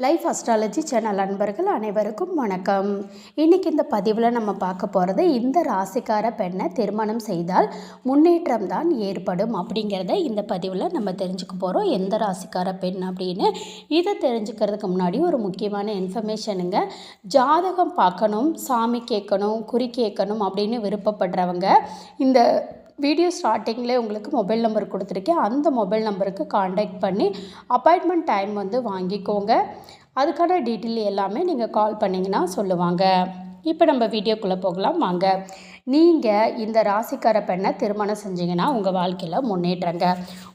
Life astrology channel அன்பர்கள் அனைவருக்கும் வணக்கம். இன்றைக்கி இந்த பதிவில் நம்ம பார்க்க போகிறது இந்த ராசிக்கார பெண்ணை திருமணம் செய்தால் முன்னேற்றம் தான் ஏற்படும் அப்படிங்கிறத இந்த பதிவில் நம்ம தெரிஞ்சுக்க போகிறோம் எந்த ராசிக்கார பெண் அப்படின்னு? இதை தெரிஞ்சுக்கிறதுக்கு முன்னாடி ஒரு முக்கியமான இன்ஃபர்மேஷனுங்க ஜாதகம் பார்க்கணும் சாமி கேட்கணும் குறி கேட்கணும் அப்படின்னு விருப்பப்படுறவங்க இந்த வீடியோ ஸ்டார்டிங்கில் உங்களுக்கு மொபைல் நம்பர் கொடுத்துருக்கேன். அந்த மொபைல் நம்பருக்கு காண்டாக்ட் பண்ணி அப்பாயின்மெண்ட் டைம் வந்து வாங்கிக்கோங்க. அதுக்கான டீட்டெயில் எல்லாமே நீங்கள் கால் பண்ணிங்கன்னா சொல்லுவாங்க. இப்போ நம்ம வீடியோக்குள்ளே போகலாம். வாங்க. நீங்கள் இந்த ராசிக்கார பெண்ணை திருமணம் செஞ்சீங்கன்னா உங்கள் வாழ்க்கையில் முன்னேற்றங்க.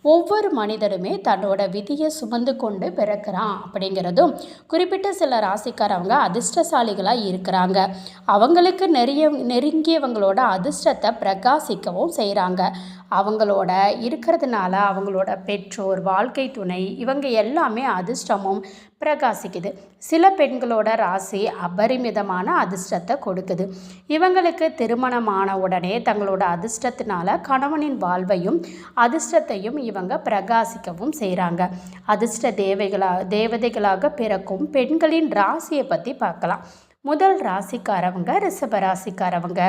ஒவ்வொரு மனிதருமே தன்னோட விதியை சுமந்து கொண்டு பிறக்கிறான் அப்படிங்கிறதும் குறிப்பிட்ட சில ராசிக்காரவங்க அதிர்ஷ்டசாலிகளாக இருக்கிறாங்க. அவங்களுக்கு நெறிய நெருங்கியவங்களோட அதிர்ஷ்டத்தை பிரகாசிக்கவும் செய்கிறாங்க. அவங்களோட இருக்கிறதுனால அவங்களோட பெற்றோர் வாழ்க்கை துணை இவங்க எல்லாமே அதிர்ஷ்டமும் பிரகாசிக்குது. சில பெண்களோட ராசி அபரிமிதமான அதிர்ஷ்டத்தை கொடுக்குது. இவங்களுக்கு திருமணமான உடனே தங்களோட அதிர்ஷ்டத்தினால கணவனின் வாழ்வையும் அதிர்ஷ்டத்தையும் இவங்க பிரகாசிக்கவும் செய்கிறாங்க அதிர்ஷ்ட தேவைகளாக தேவதைகளாக பிறக்கும் பெண்களின் ராசியை பற்றி பார்க்கலாம். முதல் ராசிக்காரவங்க ரிஷப ராசிக்காரவங்க.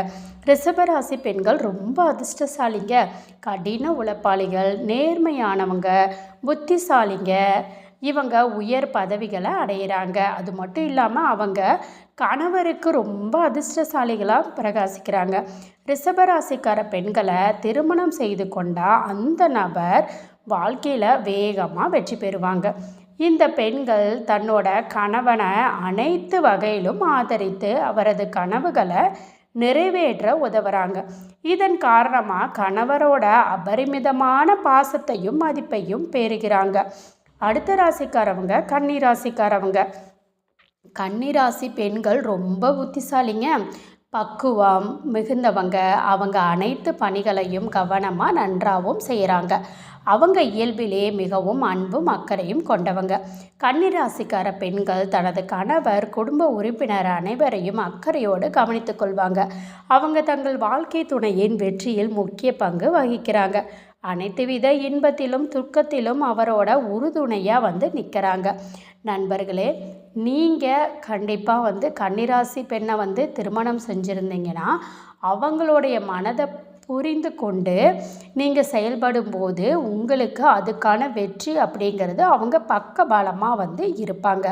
ரிஷப ராசி பெண்கள் ரொம்ப அதிர்ஷ்டசாலிங்க. கடின உழைப்பாளிகள் நேர்மையானவங்க புத்திசாலிங்க. இவங்க உயர் பதவிகளை அடையிறாங்க. அது மட்டும் இல்லாமல் அவங்க கணவருக்கு ரொம்ப அதிர்ஷ்டசாலிகளாக பிரகாசிக்கிறாங்க. ரிஷபராசிக்கார பெண்களை திருமணம் செய்து கொண்டால் அந்த நபர் வாழ்க்கையில் வேகமாக வெற்றி பெறுவாங்க. இந்த பெண்கள் தன்னோட கணவனை அனைத்து வகையிலும் ஆதரித்து அவரது கனவுகளை நிறைவேற்ற உதவுறாங்க. இதன் காரணமாக கணவரோட அபரிமிதமான பாசத்தையும் மதிப்பையும் பெறுகிறாங்க. அடுத்த ராசிக்காரவங்க கன்னி ராசிக்காரவங்க. கன்னிராசி பெண்கள் ரொம்ப புத்திசாலிங்க. பக்குவம் மிகுந்தவங்க. அவங்க அனைத்து பணிகளையும் கவனமாக நன்றாகவும் செய்கிறாங்க அவங்க இயல்பிலே மிகவும் அன்பும் அக்கறையும் கொண்டவங்க. கன்னிராசிக்கார பெண்கள் தனது கணவர் குடும்ப உறுப்பினர் அனைவரையும் அக்கறையோடு கவனித்துக் கொள்வாங்க. அவங்க தங்கள் வாழ்க்கை துணையின் வெற்றியில் முக்கிய பங்கு வகிக்கிறாங்க. அனைத்து வித இன்பத்திலும் துக்கத்திலும் அவரோட உறுதுணையாக வந்து நிற்கிறாங்க நண்பர்களே நீங்கள் கண்டிப்பாக வந்து கன்னிராசி பெண்ணை வந்து திருமணம் செஞ்சுருந்தீங்கன்னா அவங்களுடைய மனதை புரிந்து கொண்டு நீங்கள் செயல்படும் போது உங்களுக்கு அதுக்கான வெற்றி அப்படிங்கிறது அவங்க பக்க பலமாக வந்து இருப்பாங்க.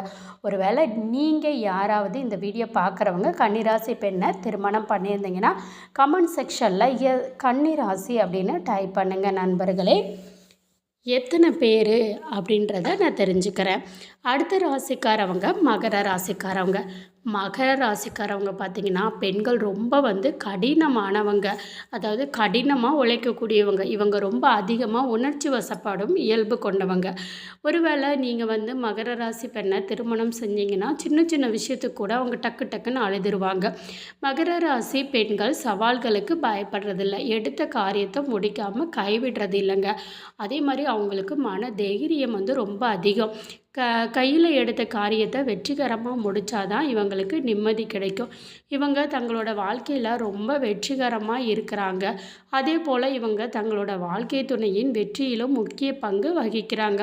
ஒருவேளை நீங்கள் யாராவது இந்த வீடியோ பார்க்குறவங்க கன்னிராசி பெண்ணை திருமணம் பண்ணியிருந்தீங்கன்னா கமெண்ட் செக்ஷனில் கன்னிராசி அப்படின்னு டைப் பண்ணுங்கள் நண்பர்களே. எத்தனை பேர் அப்படின்றத நான் தெரிஞ்சுக்கிறேன். அடுத்த ராசிக்காரவங்க மகர ராசிக்காரவங்க. மகர ராசிக்காரவங்க பார்த்திங்கன்னா பெண்கள் ரொம்ப வந்து கடினமானவங்க. அதாவது கடினமாக உழைக்கக்கூடியவங்க. இவங்க ரொம்ப அதிகமாக உணர்ச்சி வசப்பாடும் இயல்பு கொண்டவங்க. ஒருவேளை நீங்கள் வந்து மகர ராசி பெண்ணை திருமணம் செஞ்சீங்கன்னா சின்ன சின்ன விஷயத்துக்கு கூட அவங்க டக்கு டக்குன்னு அழுதுருவாங்க. மகர ராசி பெண்கள் சவால்களுக்கு பயப்படுறதில்ல. எடுத்த காரியத்தை முடிக்காமல் கைவிடுறது இல்லைங்க அதே மாதிரி அவங்களுக்கு மன தைரியம் வந்து ரொம்ப அதிகம். க கையில் எடுத்த காரியத்தை வெற்றிகரமாக முடித்தாதான் இவங்களுக்கு நிம்மதி கிடைக்கும். இவங்க தங்களோட வாழ்க்கையில் ரொம்ப வெற்றிகரமாக இருக்கிறாங்க. அதே போல் இவங்க தங்களோட வாழ்க்கை துணையின் வெற்றியிலும் முக்கிய பங்கு வகிக்கிறாங்க.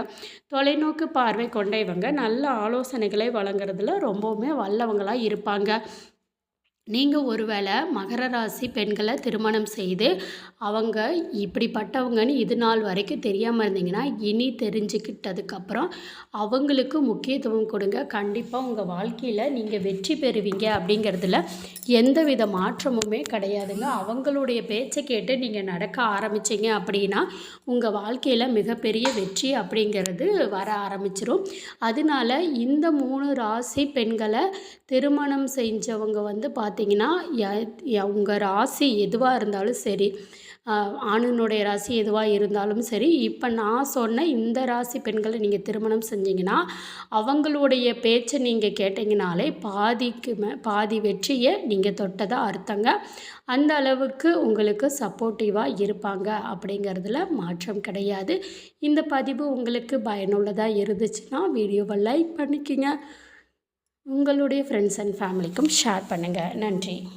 தொலைநோக்கு பார்வை கொண்ட இவங்க நல்ல ஆலோசனைகளை வழங்குறதுல ரொம்பவுமே வல்லவங்களாக இருப்பாங்க. நீங்கள் ஒருவேளை மகர ராசி பெண்களை திருமணம் செய்து அவங்க இப்படிப்பட்டவங்கன்னு இது நாள் வரைக்கும் தெரியாமல் இருந்தீங்கன்னா இனி தெரிஞ்சுக்கிட்டதுக்கப்புறம் அவங்களுக்கு முக்கியத்துவம் கொடுங்க. கண்டிப்பாக உங்கள் வாழ்க்கையில் நீங்கள் வெற்றி பெறுவீங்க அப்படிங்கிறதுல எந்த வித மாற்றமுமே கிடையாதுங்க. அவங்களுடைய பேச்சை கேட்டு நீங்கள் நடக்க ஆரம்பிச்சிங்க அப்படின்னா உங்கள் வாழ்க்கையில் மிகப்பெரிய வெற்றி அப்படிங்கிறது வர ஆரம்பிச்சிரும். அதனால இந்த மூணு ராசி பெண்களை திருமணம் செஞ்சவங்க வந்து பார்த்திங்கன்னா உங்கள் ராசி எதுவாக இருந்தாலும் சரி ஆணினுடைய ராசி எதுவாக இருந்தாலும் சரி இப்போ நான் சொன்ன இந்த ராசி பெண்களை நீங்கள் திருமணம் செஞ்சீங்கன்னா அவங்களுடைய பேச்சை நீங்கள் கேட்டிங்கனாலே பாதிக்கு மே பாதி வெற்றியை நீங்கள் தொட்டதாக அர்த்தங்க. அந்த அளவுக்கு உங்களுக்கு சப்போர்ட்டிவாக இருப்பாங்க அப்படிங்கிறதுல மாற்றம் கிடையாது. இந்த பதிவு உங்களுக்கு பயனுள்ளதாக இருந்துச்சுன்னா வீடியோவை லைக் பண்ணிக்கோங்க. உங்களுடைய ஃப்ரெண்ட்ஸ் அண்ட் ஃபேமிலிக்கும் ஷேர் பண்ணுங்கள் நன்றி.